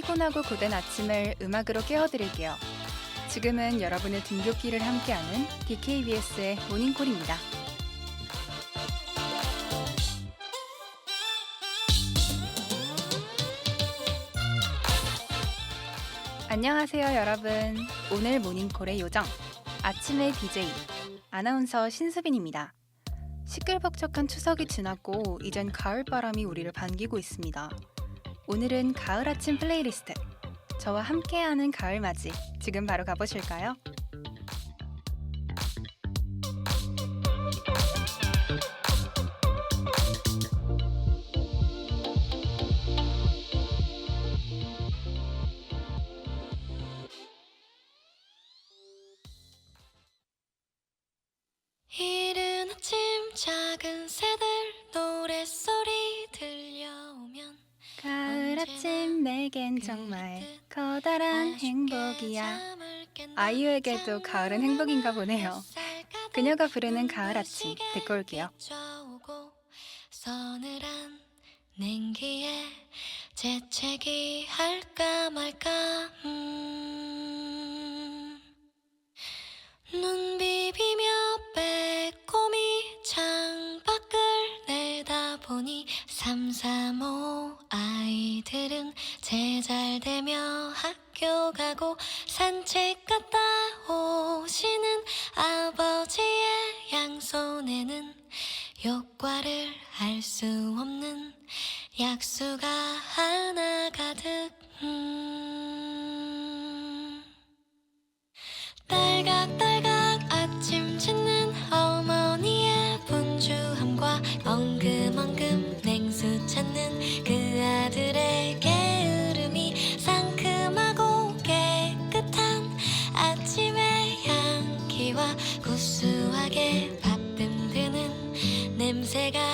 피곤하고 고된 아침을 음악으로 깨워드릴게요. 지금은 여러분의 등굣길을 함께하는 DKBS의 모닝콜입니다. 안녕하세요, 여러분. 오늘 모닝콜의 요정, 아침의 DJ, 아나운서 신수빈입니다. 시끌벅적한 추석이 지났고 이젠 가을바람이 우리를 반기고 있습니다. 오늘은 가을 아침 플레이리스트. 저와 함께하는 가을 맞이. 지금 바로 가보실까요? 아침 내겐 정말 커다란 행복이야. 아이유에게도 가을은 행복인가 보네요. 그녀가 부르는 가을 아침 듣고 올게요. 서늘한 냉기에 재채기 할까 말까 음. 눈 비비며 빼꼼히 창밖을 내다보니 삼삼오 아이들은 제잘되며 학교 가고 산책 갔다 오시는 아버지의 양손에는 효과를 알 수 없는 약수가 하나 가득 음. 딸각딸각 향기와 구수하게 밥듬드는 냄새가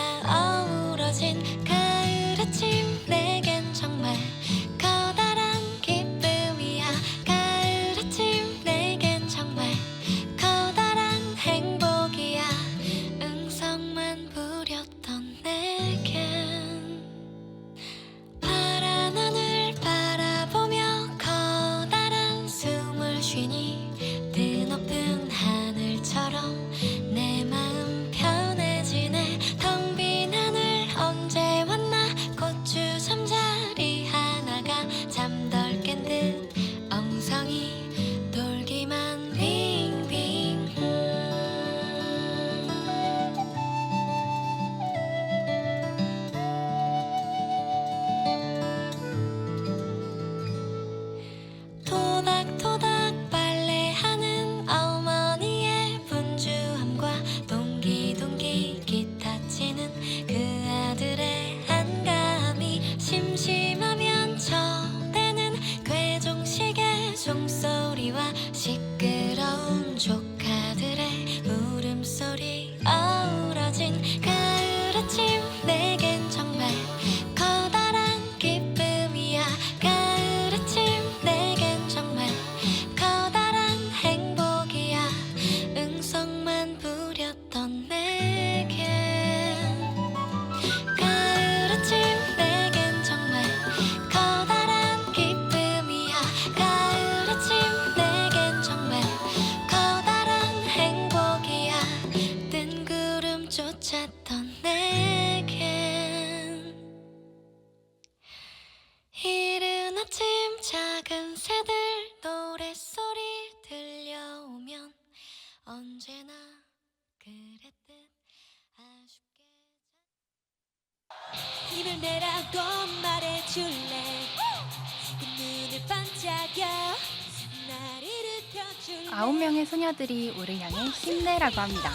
9명의 소녀들이 우리 향해 힘내라고 합니다.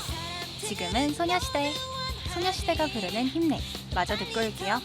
지금은 소녀시대, 소녀시대가 부르는 힘내 마저 듣고 올게요.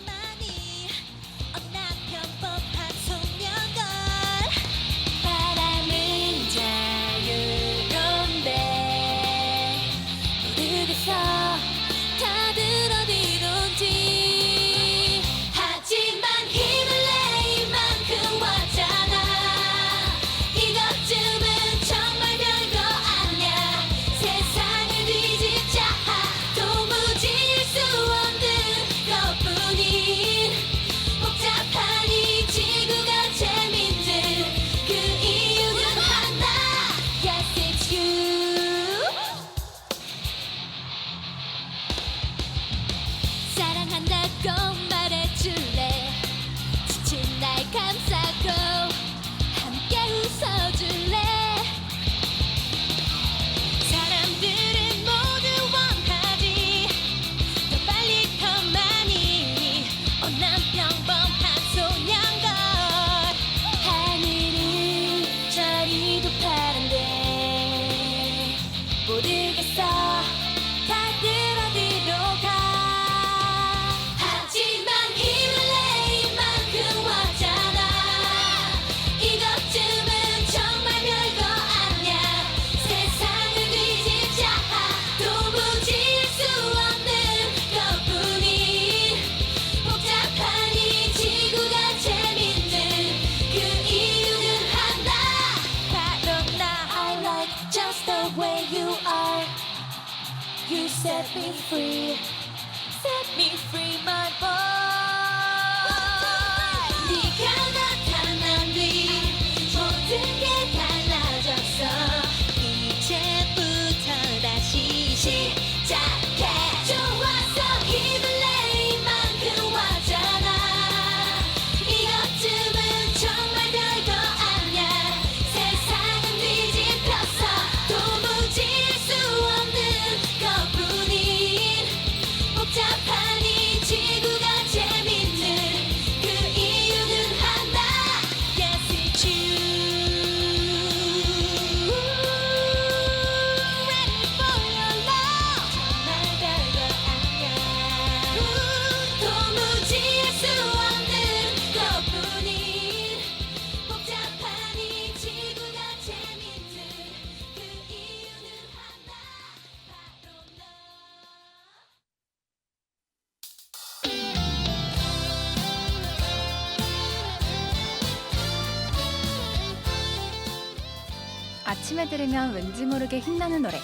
아침에 들으면 왠지 모르게 힘나는 노래.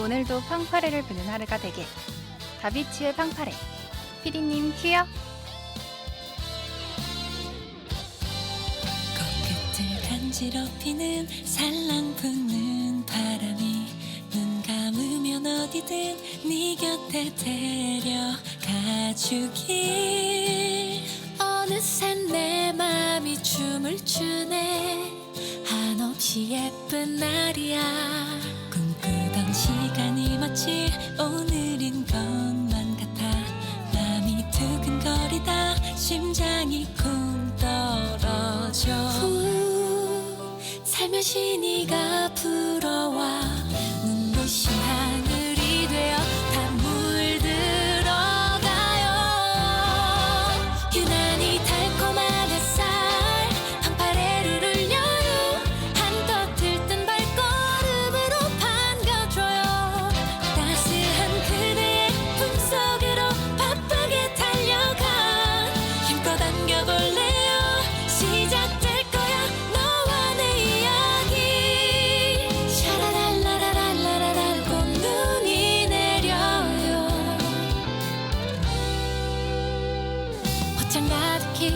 오늘도 팡파레를 부는 하루가 되길. 다비치의 팡파레. 피디님 큐요. 코끝을 간지럽히는 살랑부는 바람이 눈 감으면 어디든 네 곁에 데려가주길 어느새 내 맘이 춤을 추네 한없이 예쁜 날이야? 꿈꾸던 시간이 마치 오늘인 것만 같아. 맘이 두근거리다 심장이 쿵 떨어져. 후, 살며시 네가 불어와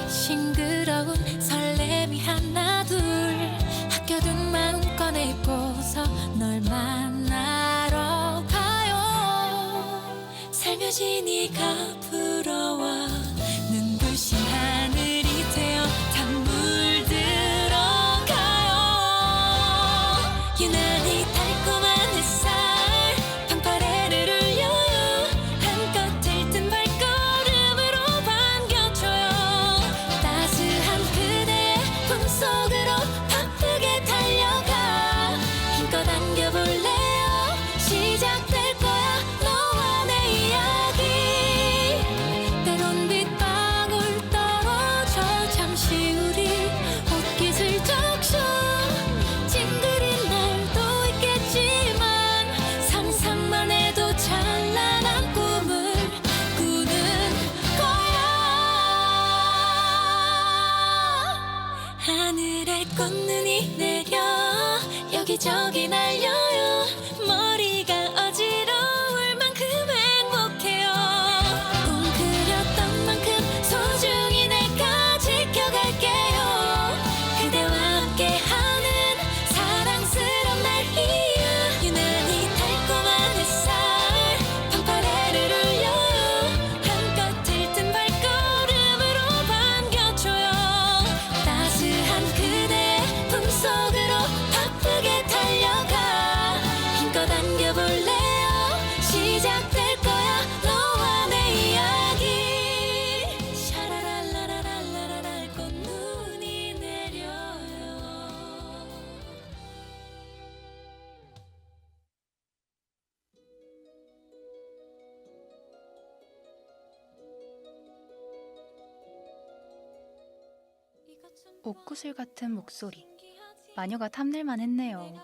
싱그러운 설렘이 하나 둘. 학교든 마음껏 입고서 널 만나러 가요. 살며시 네가 불어와 옥구슬 같은 목소리. 마녀가 탐낼만 했네요.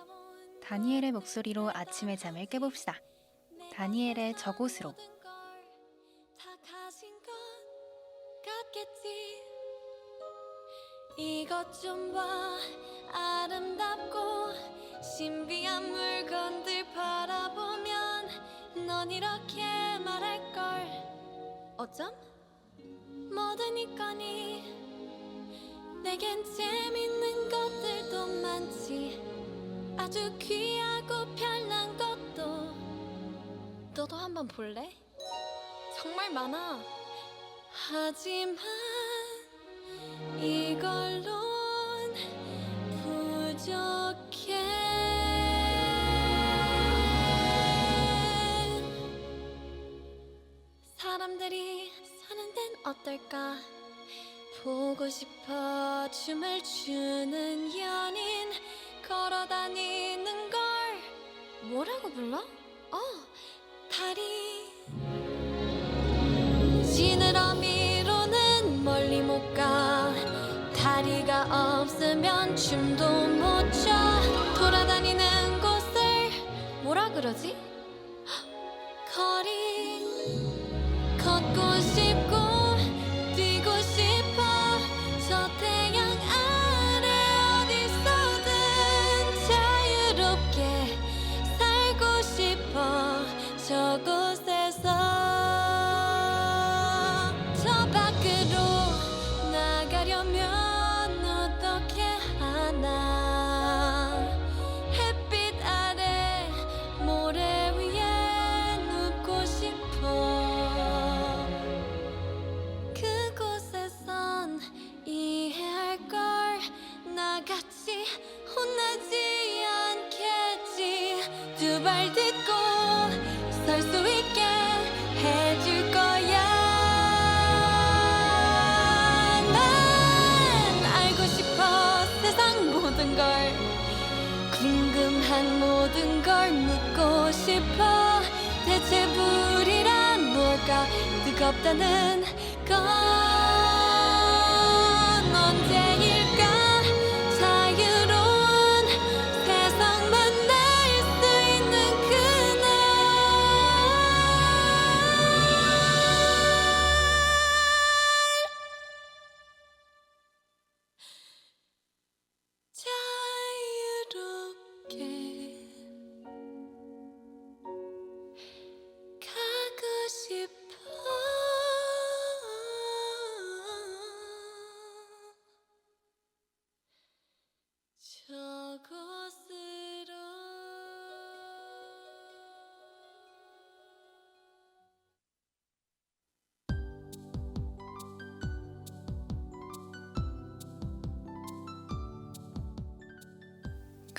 다니엘의 목소리로 아침의 잠을 깨봅시다. 다니엘의 저곳으로. 이것 좀 봐 아름답고 신비한 물건들 바라보면 넌넌 이렇게 말할 걸 어쩜? 뭐든 있거니 내겐 재밌는 것들도 많지. 아주 귀하고 별난 것도. 너도 한번 볼래? 정말 많아. 하지만 이걸론 부족해. 사람들이 사는 데는 어떨까? 보고 싶어 춤을 추는 연인 걸어 다니는 걸 뭐라고 불러? 어 다리 지느러미로는 멀리 못 가 다리가 없으면 춤도 뜨겁다는 건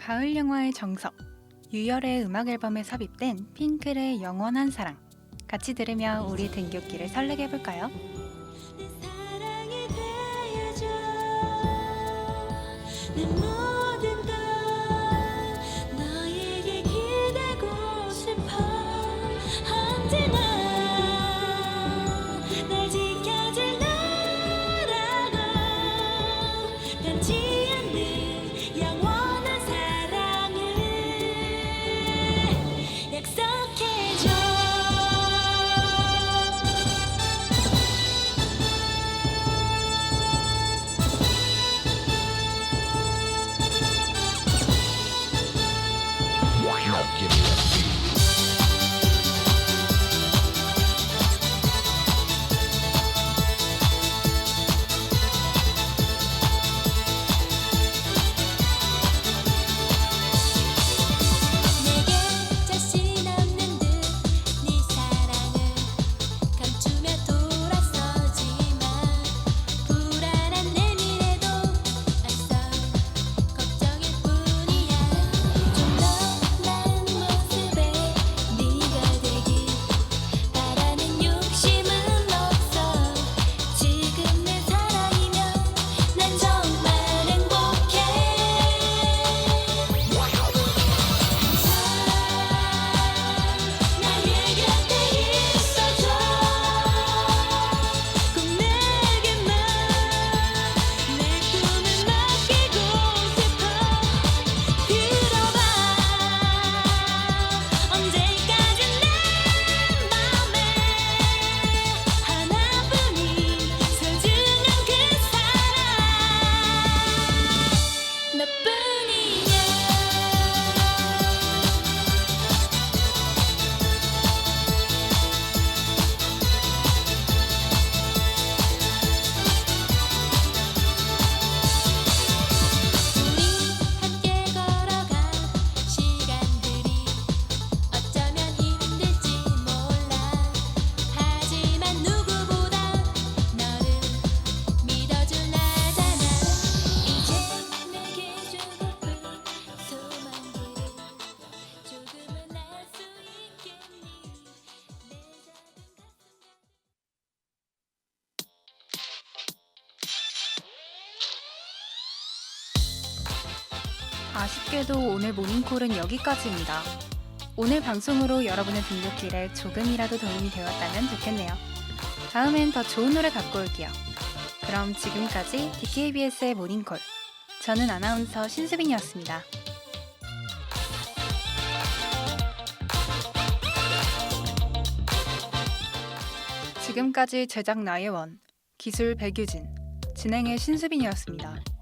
가을 영화의 정석 유열의 음악 앨범에 삽입된 핑클의 영원한 사랑 같이 들으며 우리 등굣길을 설레게 해볼까요? 내 사랑이 되어줘 내 아쉽게도 오늘 모닝콜은 여기까지입니다. 오늘 방송으로 여러분의 등굣길에 조금이라도 도움이 되었다면 좋겠네요. 다음엔 더 좋은 노래 갖고 올게요. 그럼 지금까지 DKBS의 모닝콜. 저는 아나운서 신수빈이었습니다. 지금까지 제작 나예원, 기술 백유진, 진행의 신수빈이었습니다.